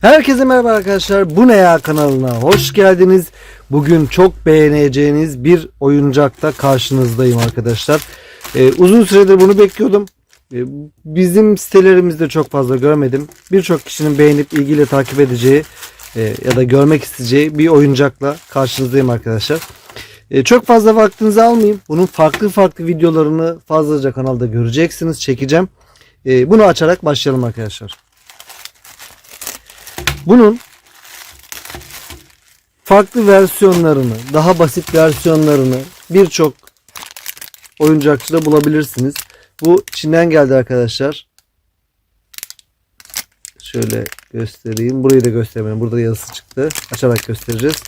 Herkese merhaba arkadaşlar. Bu ne ya kanalına hoş geldiniz. Bugün çok beğeneceğiniz bir oyuncakta karşınızdayım arkadaşlar. Ee, uzun süredir bunu bekliyordum. Ee, bizim sitelerimizde çok fazla görmedim. Birçok kişinin beğenip ilgiyle takip edeceği e, ya da görmek isteyeceği bir oyuncakla karşınızdayım arkadaşlar. Ee, çok fazla vaktinizi almayayım. Bunun farklı farklı videolarını fazlaca kanalda göreceksiniz. Çekeceğim. Ee, bunu açarak başlayalım arkadaşlar. Bunun farklı versiyonlarını, daha basit versiyonlarını birçok oyuncakçıda bulabilirsiniz. Bu Çin'den geldi arkadaşlar. Şöyle göstereyim. Burayı da göstermeyin. Burada yazısı çıktı. Açarak göstereceğiz.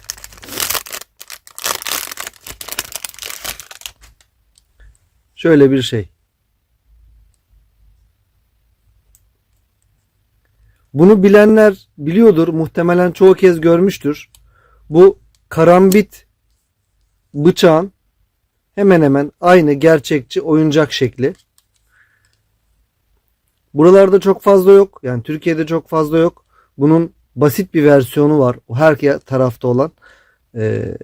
Şöyle bir şey. Bunu bilenler biliyordur. Muhtemelen çoğu kez görmüştür. Bu karambit bıçağın hemen hemen aynı gerçekçi oyuncak şekli. Buralarda çok fazla yok. Yani Türkiye'de çok fazla yok. Bunun basit bir versiyonu var. O Her tarafta olan. Ee,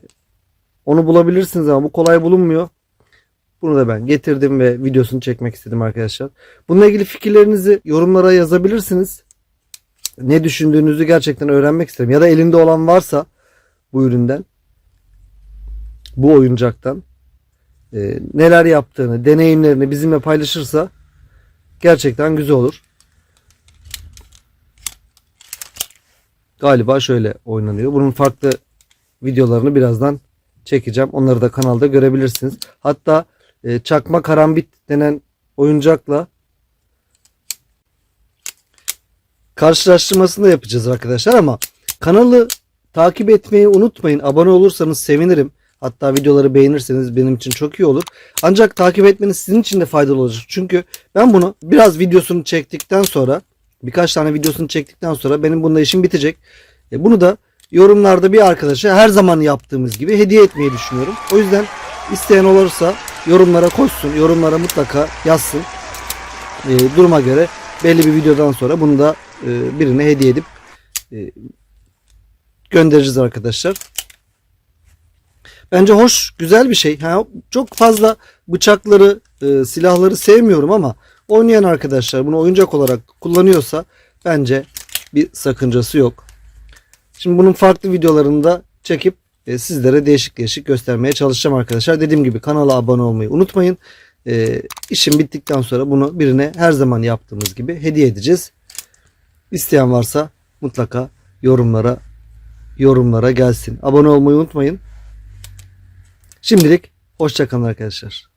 onu bulabilirsiniz ama bu kolay bulunmuyor. Bunu da ben getirdim ve videosunu çekmek istedim arkadaşlar. Bununla ilgili fikirlerinizi yorumlara yazabilirsiniz ne düşündüğünüzü gerçekten öğrenmek isterim. Ya da elinde olan varsa bu üründen, bu oyuncaktan e, neler yaptığını, deneyimlerini bizimle paylaşırsa gerçekten güzel olur. Galiba şöyle oynanıyor. Bunun farklı videolarını birazdan çekeceğim. Onları da kanalda görebilirsiniz. Hatta e, çakma karambit denen oyuncakla karşılaştırmasını da yapacağız arkadaşlar ama kanalı takip etmeyi unutmayın. Abone olursanız sevinirim. Hatta videoları beğenirseniz benim için çok iyi olur. Ancak takip etmeniz sizin için de faydalı olacak. Çünkü ben bunu biraz videosunu çektikten sonra birkaç tane videosunu çektikten sonra benim bununla işim bitecek. E bunu da yorumlarda bir arkadaşa her zaman yaptığımız gibi hediye etmeyi düşünüyorum. O yüzden isteyen olursa yorumlara koşsun. Yorumlara mutlaka yazsın. E, duruma göre belli bir videodan sonra bunu da e, birine hediye edip e, göndereceğiz arkadaşlar. Bence hoş, güzel bir şey. Çok fazla bıçakları, e, silahları sevmiyorum ama oynayan arkadaşlar bunu oyuncak olarak kullanıyorsa bence bir sakıncası yok. Şimdi bunun farklı videolarını da çekip sizlere değişik değişik göstermeye çalışacağım arkadaşlar. Dediğim gibi kanala abone olmayı unutmayın. E, işim bittikten sonra bunu birine her zaman yaptığımız gibi hediye edeceğiz. İsteyen varsa mutlaka yorumlara yorumlara gelsin. Abone olmayı unutmayın. Şimdilik hoşçakalın arkadaşlar.